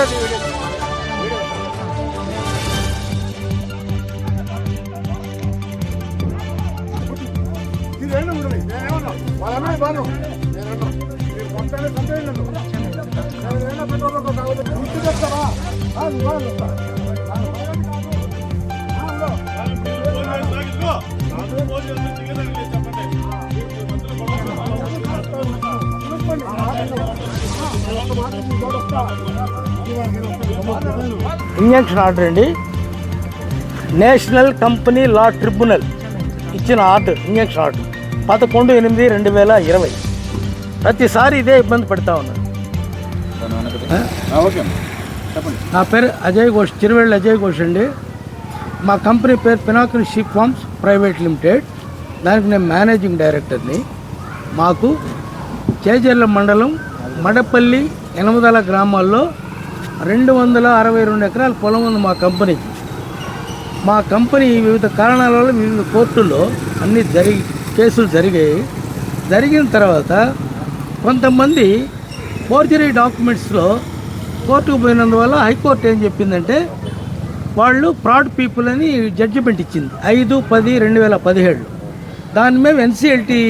Video video ఇదేనా ఉండదు నేనేమన్నా వాళ్ళ అమ్మాయి బాను నేనన్నా మీరు కొంటానే సంతేనండు నేనైనా పెట్రోల్ కావాలి గుర్తు చెప్తావా వాళ్ళు వాళ్ళు చెప్పండి ఆ, ఇంజక్షన్ ఆర్డర్ అండి. నేషనల్ కంపెనీ లా ట్రిబ్యునల్ ఇచ్చిన ఆర్డర్ ఇంజక్షన్ ఆర్డర్. పదకొండు ఎనిమిది రెండు వేల ఇరవై. ప్రతిసారి ఇదే ఇబ్బంది పెడతా ఉన్నాను. ఓకే నా పేరు అజయ్ ఘోష్ చిరువేళ్ళు అజయ్ ఘోష్ అండి. మా కంపెనీ పేరు Pinnacle Ship Farms private limited. దానికి నేను మేనేజింగ్ డైరెక్టర్ని. మాకు చేజర్ల మండలం మడపల్లి ఎనమదల గ్రామాల్లో రెండు వందల అరవై రెండు ఎకరాల పొలం ఉంది మా కంపెనీకి మా కంపెనీ వివిధ కారణాల వల్ల వివిధ కోర్టుల్లో అన్ని జరిగి కేసులు జరిగాయి. జరిగిన తర్వాత కొంతమంది ఫోర్జరీ డాక్యుమెంట్స్లో కోర్టుకు పోయినందువల్ల హైకోర్టు ఏం చెప్పిందంటే వాళ్ళు ఫ్రాడ్ పీపుల్ అని జడ్జిమెంట్ ఇచ్చింది. ఐదు పది రెండు వేల పదిహేడు. దాని మేము NCLT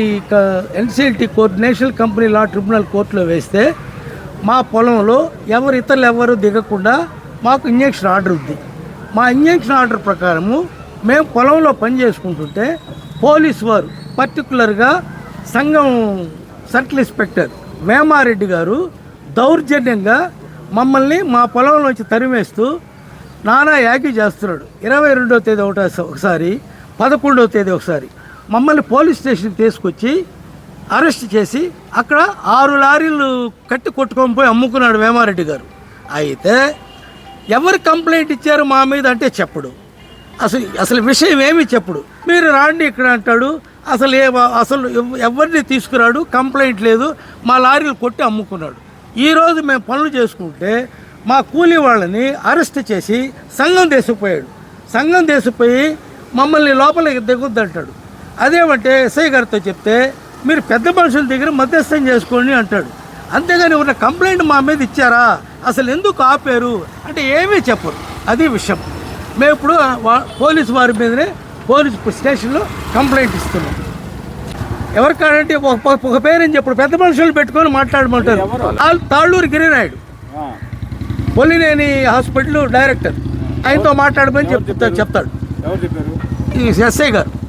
NCLT court national company law tribunal కోర్టులో వేస్తే మా పొలంలో ఎవరు ఇతరులు ఎవరు దిగకుండా మాకు ఇంజక్షన్ ఆర్డర్ ఉంది. మా ఇంజక్షన్ ఆర్డర్ ప్రకారము మేము పొలంలో పని చేసుకుంటుంటే పోలీసు వారు పర్టికులర్గా సంఘం సర్కిల్ ఇన్స్పెక్టర్ వేమారెడ్డి గారు దౌర్జన్యంగా మమ్మల్ని మా పొలంలోంచి తరిమేస్తూ నానా యాగి చేస్తున్నాడు. ఇరవై రెండో తేదీ ఒకటో ఒకసారి పదకొండవ తేదీ ఒకసారి మమ్మల్ని పోలీస్ స్టేషన్కి తీసుకొచ్చి అరెస్ట్ చేసి అక్కడ ఆరు లారీలు కట్టి కొట్టుకొని పోయి అమ్ముకున్నాడు వేమారెడ్డి గారు. అయితే ఎవరు కంప్లైంట్ ఇచ్చారు మా మీద అంటే చెప్పడు. అసలు అసలు విషయం ఏమి చెప్పడు. మీరు రాండి ఇక్కడ అంటాడు. అసలు ఏ అసలు ఎవరిని తీసుకురాడు? కంప్లైంట్ లేదు. మా లారీలు కొట్టి అమ్ముకున్నాడు. ఈరోజు మేము పనులు చేసుకుంటే మా కూలీ వాళ్ళని అరెస్ట్ చేసి సంఘం దేశపోయాడు. సంఘం దేశపోయి మమ్మల్ని లోపలికి దిగొద్దంటాడు. అదేమంటే ఎస్ఐ గారితో చెప్తే మీరు పెద్ద మనుషుల దగ్గర మధ్యస్థం చేసుకోండి అంటాడు. అంతేగాని ఉన్న కంప్లైంట్ మా మీద ఇచ్చారా? అసలు ఎందుకు ఆపారు? అంటే ఏమీ చెప్పరు. అది విషయం. మేము ఇప్పుడు పోలీసు వారి మీదనే పోలీస్ స్టేషన్లో కంప్లైంట్ ఇస్తున్నాం. ఎవరికాడంటే ఒక ఒక- ఒక పేరు చెప్పడు. పెద్ద మనుషులు పెట్టుకొని మాట్లాడమంటారు. తాళ్- Talluru Giri Naidu. Pollineni hospital director. ఆయనతో మాట్లాడమని చెప్తా చెప్తాడు. ఎవరు ఈ ఎస్ఐ గారు.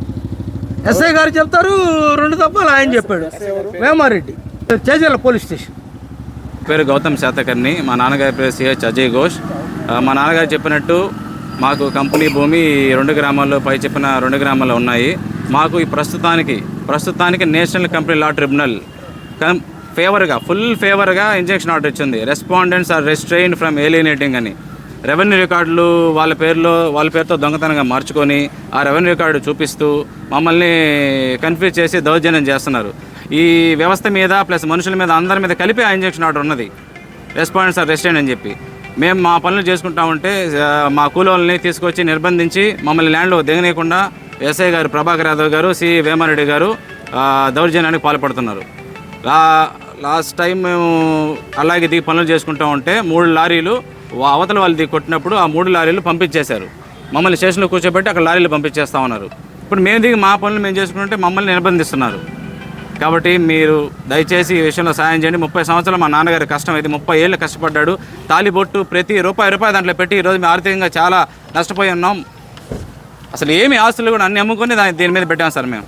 ఎస్ఐ గారు చెప్తారు రెండు తప్పలు ఆయన చెప్పాడు. Vemareddy Chejala police station. పేరు గౌతమ్ శాతకర్ణి మా నాన్నగారి పేరు సిహెచ్ అజయ్ ఘోష్. మా నాన్నగారు చెప్పినట్టు మాకు కంపెనీ భూమి రెండు గ్రామాల్లో పై చెప్పిన రెండు గ్రామాల్లో ఉన్నాయి. మాకు ఈ ప్రస్తుతానికి ప్రస్తుతానికి నేషనల్ కంపెనీ లా ట్రిబ్యునల్ కం ఫేవర్గా ఫుల్ ఫేవర్గా ఇంజెక్షన్ ఆర్డర్ ఇచ్చింది. Respondents are restrain from alienating అని. రెవెన్యూ రికార్డులు వాళ్ళ పేరులో వాళ్ళ పేరుతో దొంగతనంగా మార్చుకొని ఆ రెవెన్యూ రికార్డు చూపిస్తూ మమ్మల్ని కన్ఫ్యూజ్ చేసి దౌర్జన్యం చేస్తున్నారు. ఈ వ్యవస్థ మీద ప్లస్ మనుషుల మీద అందరి మీద కలిపి ఆ ఇంజెక్షన్ ఆర్డర్ ఉన్నది. రెస్పాండెంట్స్ ఆర్ రెస్టెంట్ అని చెప్పి. మేము మా పనులు చేసుకుంటా ఉంటే మా కూలోళ్ళని తీసుకొచ్చి నిర్బంధించి మమ్మల్ని ల్యాండ్లో దిగనీయకుండా ఎస్ఐ గారు ప్రభాకర్ యాదవ్ గారు సి వేమారెడ్డి గారు దౌర్జన్యానికి పాల్పడుతున్నారు. లాస్ట్ టైం మేము అలాగే దిగి పనులు చేసుకుంటా ఉంటే మూడు లారీలు అవతల వాళ్ళు కొట్టినప్పుడు ఆ మూడు లారీలు పంపించేశారు. మమ్మల్ని స్టేషన్లో కూర్చోబెట్టి అక్కడ లారీలు పంపించేస్తా ఉన్నారు. ఇప్పుడు మేము దిగి మా పనులు మేము చేసుకుంటే మమ్మల్ని నిర్బంధిస్తున్నారు. కాబట్టి మీరు దయచేసి ఈ విషయంలో సాయం చేయండి. ముప్పై సంవత్సరాలు మా నాన్నగారి కష్టం అయితే ముప్పై ఏళ్ళు కష్టపడ్డాడు. తాలిబొట్టు ప్రతి రూపాయి రూపాయి దాంట్లో పెట్టి ఈరోజు మేము ఆర్థికంగా చాలా నష్టపోయి ఉన్నాం. అసలు ఏమి ఆస్తులు కూడా అన్ని అమ్ముకొని దాని దీని మీద పెట్టాం సార్ మేము.